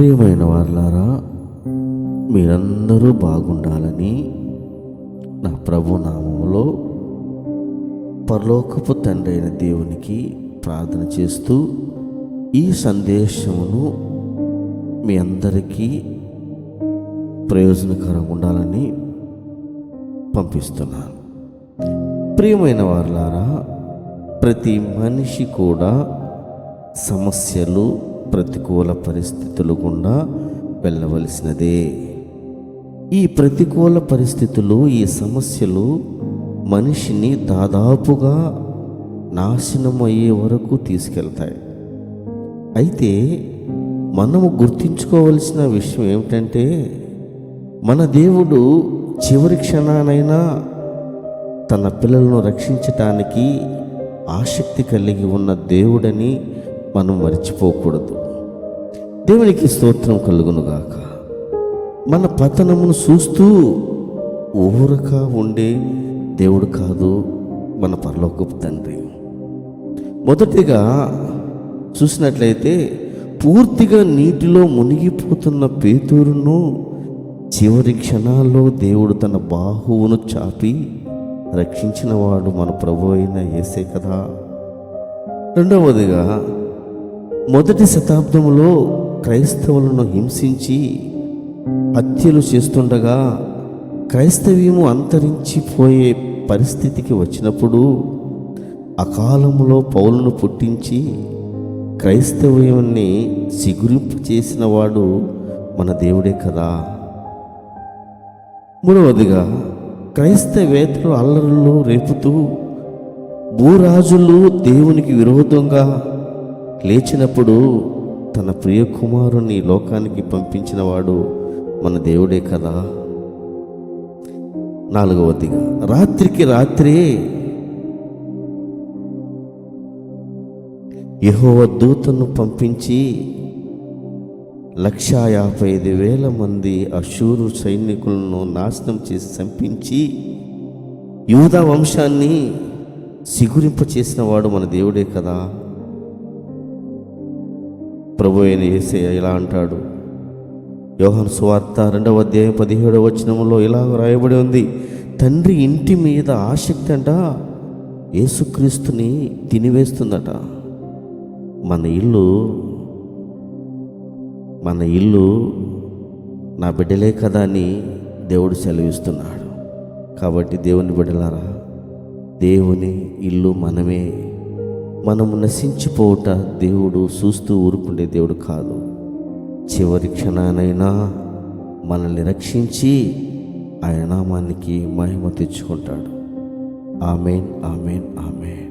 ప్రియమైన వాళ్ళారా మీరందరూ బాగుండాలని నా ప్రభు నామంలో పరలోకపు తండ్రి అయిన దేవునికి ప్రార్థన చేస్తూ ఈ సందేశమును మీ అందరికీ ప్రయోజనకరంగా ఉండాలని పంపిస్తున్నాను. ప్రియమైన వారులారా ప్రతి మనిషి కూడా సమస్యలు ప్రతికూల పరిస్థితులు గుండా వెళ్ళవలసినదే. ఈ ప్రతికూల పరిస్థితులు ఈ సమస్యలు మనిషిని దాదాపుగా నాశనం అయ్యే వరకు తీసుకెళ్తాయి. అయితే మనము గుర్తించుకోవలసిన విషయం ఏమిటంటే మన దేవుడు చివరి క్షణానైనా తన పిల్లలను రక్షించటానికి ఆసక్తి కలిగి ఉన్న దేవుడని మనం మర్చిపోకూడదు. దేవునికి స్తోత్రం కలుగునుగాక మన పతనమును చూస్తూ ఊరక ఉండే దేవుడు కాదు మన పరలోకపు తండ్రి. మొదటిగా చూసినట్లయితే పూర్తిగా నీటిలో మునిగిపోతున్న పేతూరును చివరి క్షణాల్లో దేవుడు తన బాహువును చాపి రక్షించిన వాడు మన ప్రభు అయిన ఏసే కదా. రెండవదిగా మొదటి శతాబ్దంలో క్రైస్తవులను హింసించి హత్యలు చేస్తుండగా క్రైస్తవ్యము అంతరించిపోయే పరిస్థితికి వచ్చినప్పుడు అకాలంలో పౌలను పుట్టించి క్రైస్తవ్యాన్ని సిగురింపు చేసిన వాడు మన దేవుడే కదా. మూడవదిగా క్రైస్తవేతలు అల్లరులు రేపుతూ భూరాజులు దేవునికి విరోధంగా లేచినప్పుడు తన ప్రియ కుమారుని లోకానికి పంపించినవాడు మన దేవుడే కదా. నాలుగవదిగా రాత్రికి రాత్రే యహోవ దూతను పంపించి లక్షా యాభై ఐదు వేల మంది అశూరు సైనికులను నాశనం చేసి చంపించి యూదా వంశాన్ని సిగురింప చేసిన వాడు మన దేవుడే కదా. ప్రభు అయిన యేసే ఇలా అంటాడు. యోహన్ సువార్త రెండవ అధ్యాయం పదిహేడవ వచనంలో ఇలా రాయబడి ఉంది. తండ్రి ఇంటి మీద ఆసక్తి అంట యేసుక్రీస్తుని తినివేస్తుందట. మన ఇల్లు మన ఇల్లు నా బిడ్డలే కదా అని దేవుడు సెలవిస్తున్నాడు. కాబట్టి దేవుని బిడ్డలారా దేవుని ఇల్లు మనమే మనము నశించిపోవుట దేవుడు చూస్తూ ఊరుకుండే దేవుడు కాదు. చివరి క్షణానైనా మనల్ని రక్షించి ఆయన నామానికి మహిమ తెచ్చుకుంటాడు. Amen amen amen.